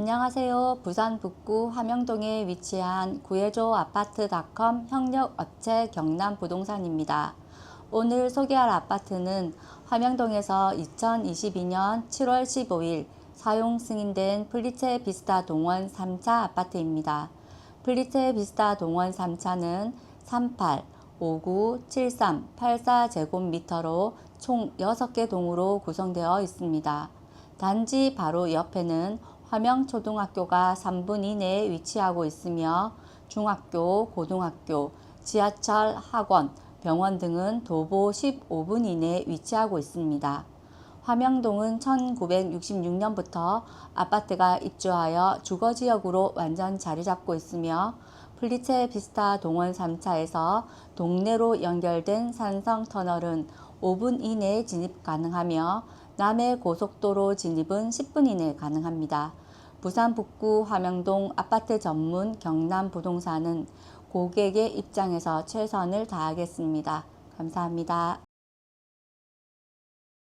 안녕하세요. 부산 북구 함영동에 위치한 구해조 아파트닷컴 협력업체 경남 부동산입니다. 오늘 소개할 아파트는 함영동에서 2022년 7월 15일 사용 승인된 플리체 비스타 동원 3차 아파트입니다. 플리체 비스타 동원 3차는 38, 59, 73, 84제곱미터로 총 6개 동으로 구성되어 있습니다. 단지 바로 옆에는 화명초등학교가 3분 이내에 위치하고 있으며 중학교, 고등학교, 지하철, 학원, 병원 등은 도보 15분 이내에 위치하고 있습니다. 화명동은 1966년부터 아파트가 입주하여 주거지역으로 완전 자리 잡고 있으며 플리체 비스타 동원 3차에서 동네로 연결된 산성 터널은 5분 이내에 진입 가능하며 남해 고속도로 진입은 10분 이내에 가능합니다. 부산 북구 화명동 아파트 전문 경남 부동산은 고객의 입장에서 최선을 다하겠습니다. 감사합니다.